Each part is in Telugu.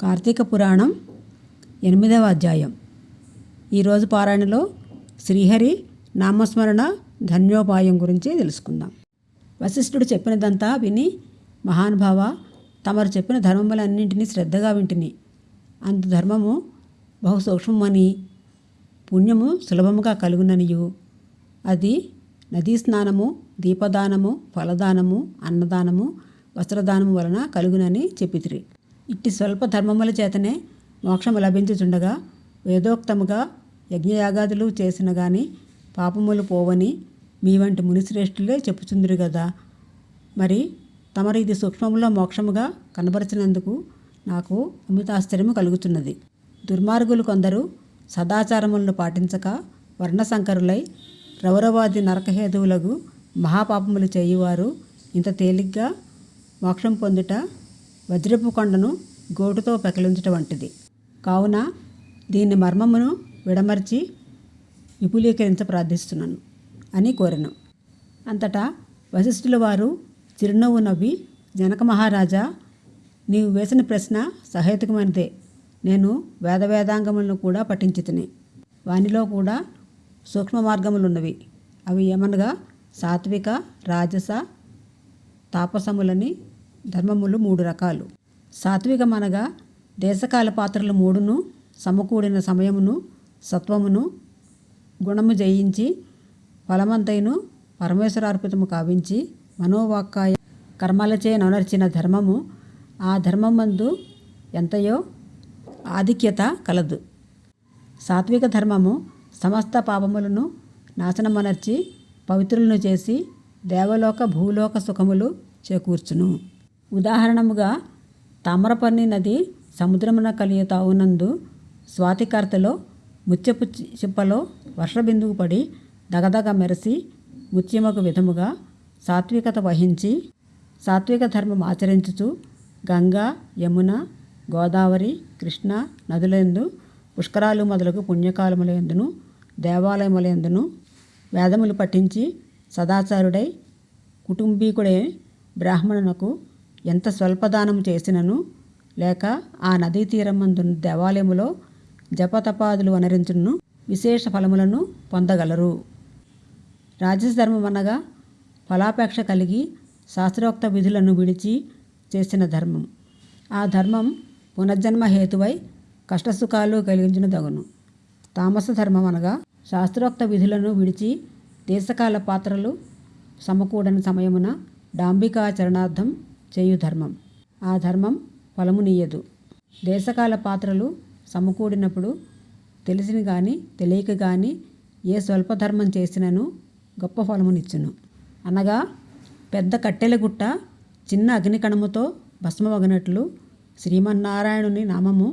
కార్తీక పురాణం ఎనిమిదవ అధ్యాయం. ఈరోజు పారాయణలో శ్రీహరి నామస్మరణ ధన్యోపాయం గురించి తెలుసుకుందాం. వశిష్ఠుడు చెప్పినదంతా విని మహానుభావ తమరు చెప్పిన ధర్మములన్నింటినీ శ్రద్ధగా వింటిని. అంత ధర్మము బహు సూక్ష్మమని పుణ్యము సులభముగా కలుగుననియు. అది నదీ స్నానము దీపదానము ఫలదానము అన్నదానము వస్త్రదానము వలన కలుగునని చెప్పితిరి. ఇట్టి స్వల్ప ధర్మముల చేతనే మోక్షము లభించుచుండగా వేదోక్తముగా యజ్ఞయాగాదులు చేసిన గాని పాపములు పోవని మీ వంటి మునిశ్రేష్ఠులే చెప్పుచుందిరు కదా మరి తమరు ఇది సూక్ష్మంలో మోక్షముగా కనబరిచినందుకు నాకు అమితాశ్చర్యము కలుగుతున్నది దుర్మార్గులు కొందరు సదాచారములను పాటించక వర్ణసంకరులై రౌరవాది నరకహేతువులకు మహాపాపములు చేయువారు ఇంత తేలిగ్గా మోక్షం పొందుట వజ్రపు కొండను గోటుతో పెకలించుట వంటిది. కావున దీని మర్మమును విడమర్చి విపులీకరించ ప్రార్థిస్తున్నాను అని కోరాను. అంతటా వశిష్ఠుల వారు చిరునవ్వు నవ్వి జనక మహారాజా నీవు వేసిన ప్రశ్న సహేతుకమైనదే. నేను వేద వేదాంగములను కూడా పఠించితిని. వానిలో కూడా సూక్ష్మ మార్గములున్నవి. అవి ఏమనగా సాత్విక రాజస తాపసములని ధర్మములు మూడు రకాలు. సాత్వికమనగా దేశకాల పాత్రలు మూడును సమకూడిన సమయమును సత్వమును గుణము జయించి ఫలమంతైను పరమేశ్వరార్పితము కావించి మనోవాక్కాయ కర్మలచే నొనర్చిన ధర్మము ఆ ధర్మమందు ఎంతయో ఆధిక్యత కలదు. సాత్విక ధర్మము సమస్త పాపములను నాశనమనర్చి పవిత్రులను చేసి దేవలోక భూలోక సుఖములు చేకూర్చును. ఉదాహరణముగా తామ్రపర్ణి నది సముద్రమున కలియుతావునందు స్వాతికర్తలో ముత్యపు చిప్పలో వర్షబిందువు పడి దగదగ మెరిసి ముత్యమకు విధముగా సాత్వికత వహించి సాత్విక ధర్మం ఆచరించుచు గంగా యమున గోదావరి కృష్ణ నదులందు పుష్కరాలు మొదలగు పుణ్యకాలములందును దేవాలయములందును వేదములు పఠించి సదాచారుడై కుటుంబీకుడే బ్రాహ్మణునకు ఎంత స్వల్పదానం చేసినను లేక ఆ నదీ తీరమందున్న దేవాలయములో జపతపాదులు అనరించును విశేష ఫలములను పొందగలరు. రాజధర్మం అనగా ఫలాపేక్ష కలిగి శాస్త్రోక్త విధులను విడిచి చేసిన ధర్మం. ఆ ధర్మం పునర్జన్మ హేతువై కష్టసుఖాలు కలిగించిన దగును తామస ధర్మం అనగా శాస్త్రోక్త విధులను విడిచి దేశకాల పాత్రలు సమకూడని సమయమున డాంబికాచరణార్థం చేయు ధర్మం ఆ ధర్మం ఫలమునీయదు దేశకాల పాత్రలు సమకూడినప్పుడు తెలిసిన గాని తెలియక గాని ఏ స్వల్ప ధర్మం చేసినను గొప్ప ఫలమునిచ్చును. అనగా పెద్ద కట్టెల గుట్ట చిన్న అగ్నికణముతో భస్మవగనట్లు శ్రీమన్నారాయణుని నామము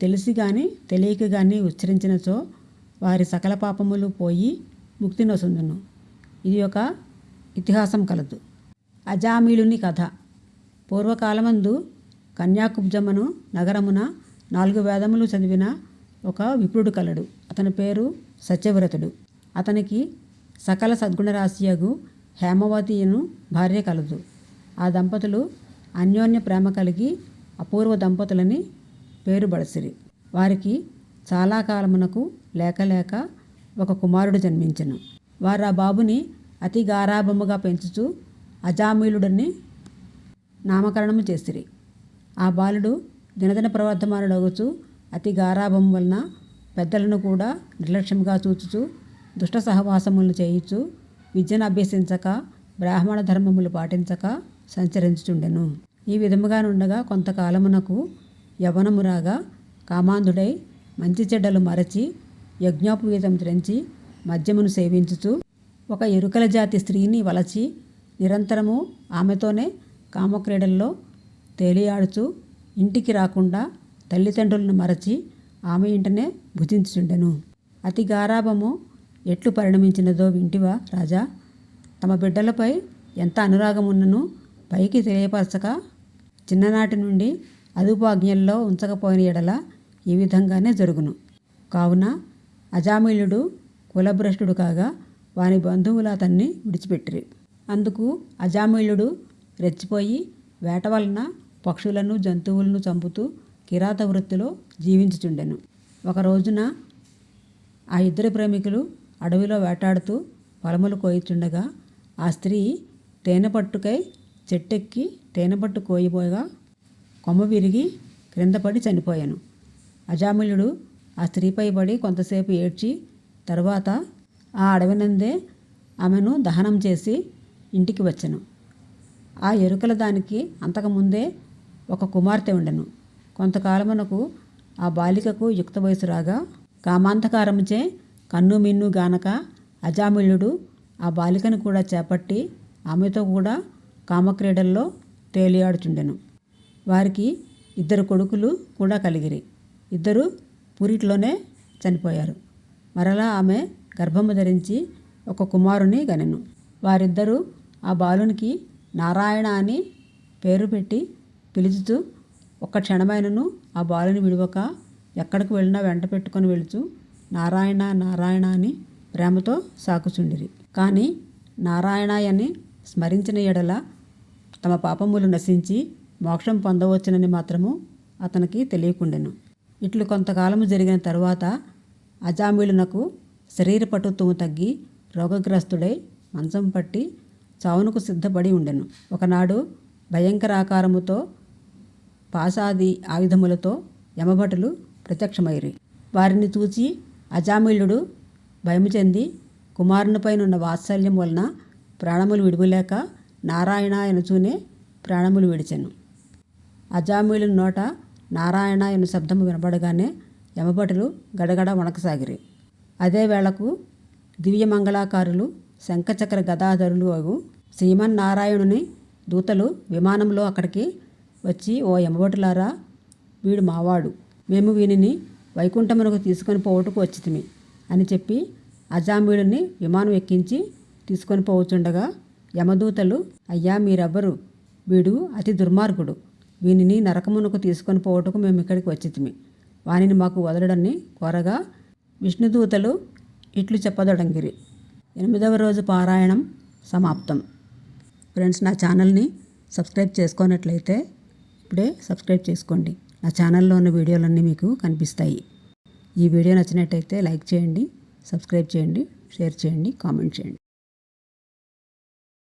తెలిసి గాని తెలియక గాని ఉచ్చరించినచో వారి సకల పాపములు పోయి ముక్తి నొసందును ఇది ఒక ఇతిహాసం కలదు. అజామీలుని కథ. పూర్వకాలమందు కన్యాకుబ్జమ్మను నగరమున నాలుగు వేదములు చదివిన ఒక విప్రుడు కలడు. అతని పేరు సత్యవ్రతుడు. అతనికి సకల సద్గుణరాశియగు హేమవతియను భార్య కలదు. ఆ దంపతులు అన్యోన్య ప్రేమ కలిగి అపూర్వ దంపతులని పేరు బడసిరి వారికి చాలా కాలమునకు లేక లేక ఒక కుమారుడు జన్మించను. వారు ఆ బాబుని అతి గారాభముగా పెంచుతూ అజామీలుడని నామకరణము చేసిరి. ఆ బాలుడు దినదిన ప్రవర్ధమానుడగుచు అతి గారాభం వలన పెద్దలను కూడా నిర్లక్ష్యంగా చూచుచు దుష్ట సహవాసములను చేయుచు విద్యను అభ్యసించక బ్రాహ్మణ ధర్మములు పాటించక సంచరించుచుండెను. ఈ విధముగా నుండగా కొంతకాలమునకు యవనము రాగా కామాంధుడై మంచి చెడ్డలు మరచి యజ్ఞోపవీతం త్రెంచి మద్యమును సేవించుచు ఒక ఎరుకల జాతి స్త్రీని వలచి నిరంతరము ఆమెతోనే కామక్రీడల్లో తేలియాడుచు ఇంటికి రాకుండా తల్లిదండ్రులను మరచి ఆమె ఇంటనే భుజించుచుండెను. అతి గారాభము ఎట్లు పరిణమించినదో వింటివా రాజా? తమ బిడ్డలపై ఎంత అనురాగమున్నను పైకి తెలియపరచక చిన్ననాటి నుండి అదుపాజ్ఞల్లో ఉంచకపోయిన ఎడల ఈ విధంగానే జరుగును. కావున అజామిలుడు కులభ్రష్టుడు కాగా వాని బంధువులు అతన్ని విడిచిపెట్టిరి. అందుకు అజామిలుడు రెచ్చిపోయి వేట వలన పక్షులను జంతువులను చంపుతూ కిరాత వృత్తిలో జీవించుచుండెను. ఒక రోజున ఆ ఇద్దరు ప్రేమికులు అడవిలో వేటాడుతూ పొలములు కోయిచుండగా ఆ స్త్రీ తేనె పట్టుకై చెట్టెక్కి తేనె పట్టు కోయిపోగా కొమ్మ విరిగి క్రింద పడి చనిపోయాను. అజామిలుడు ఆ స్త్రీపై పడి కొంతసేపు ఏడ్చి తరువాత ఆ అడవినందే ఆమెను దహనం చేసి ఇంటికి వచ్చాను. ఆ ఎరుకల దానికి అంతకుముందే ఒక కుమార్తె ఉండెను. కొంతకాలమునకు ఆ బాలికకు యుక్త వయసు రాగా కామాంతకారముచే కన్ను మిన్ను గానక అజామిళుడు ఆ బాలికను కూడా చేపట్టి ఆమెతో కూడా కామక్రీడల్లో తేలియాడుచుండెను. వారికి ఇద్దరు కొడుకులు కూడా కలిగిరి. ఇద్దరు పురిట్లోనే చనిపోయారు. మరలా ఆమె గర్భము ధరించి ఒక కుమారుని గనెను. వారిద్దరూ ఆ బాలునికి నారాయణ అని పేరు పెట్టి పిలుచుతూ ఒక్క క్షణమైనను ఆ బాలుని విడవక ఎక్కడికి వెళ్ళినా వెంట పెట్టుకొని వెళుచు నారాయణ నారాయణ అని ప్రేమతో సాకుచుండిరి. కానీ నారాయణ అని స్మరించిన ఎడల తమ పాపములు నశించి మోక్షం పొందవచ్చునని మాత్రము అతనికి తెలియకుండెను. ఇట్లు కొంతకాలము జరిగిన తరువాత అజామిళునకు శరీర పటుత్వము తగ్గి రోగగ్రస్తుడై మంచం పట్టి చావునకు సిద్ధపడి ఉండెను. ఒకనాడు భయంకర ఆకారముతో ఆయుధములతో యమభటులు ప్రత్యక్షమైరి వారిని చూచి అజామిళుడు భయము చెంది కుమారునిపైనున్న వాత్సల్యం వలన ప్రాణములు విడువలేక నారాయణ ఎనుచూనే ప్రాణములు విడిచెను. అజామిళుని నోట నారాయణ ఎను శబ్దము వినబడగానే యమభటులు గడగడ వణకసాగిరి. అదే వేళకు దివ్యమంగళాకారులు శంఖచక్ర గదాధరులు అగు. శ్రీమన్నారాయణుని దూతలు విమానంలో అక్కడికి వచ్చి ఓ యమభటులారా వీడు మావాడు. మేము వీనిని వైకుంఠమునకు తీసుకొని పోవటకు వచ్చితిమి అని చెప్పి అజామిళుని విమానం ఎక్కించి తీసుకొని పోవచ్చుండగా యమదూతలు అయ్యా మీరెవ్వరు? వీడు అతి దుర్మార్గుడు. వీనిని నరకమునకు తీసుకొని పోవటకు మేము ఇక్కడికి వచ్చితిమి. వానిని మాకు వదలడని కోరగా విష్ణుదూతలు ఇట్లు చెప్పదొడంగిరి. ఎనిమిదవ రోజు పారాయణం సమాప్తం. ఫ్రెండ్స్ నా ఛానల్ని సబ్స్క్రైబ్ చేసుకున్నట్లయితే ఇప్పుడే సబ్స్క్రైబ్ చేసుకోండి. నా ఛానల్లో ఉన్న వీడియోలన్నీ మీకు కనిపిస్తాయి. ఈ వీడియో నచ్చినట్టయితే లైక్ చేయండి సబ్స్క్రైబ్ చేయండి షేర్ చేయండి కామెంట్ చేయండి.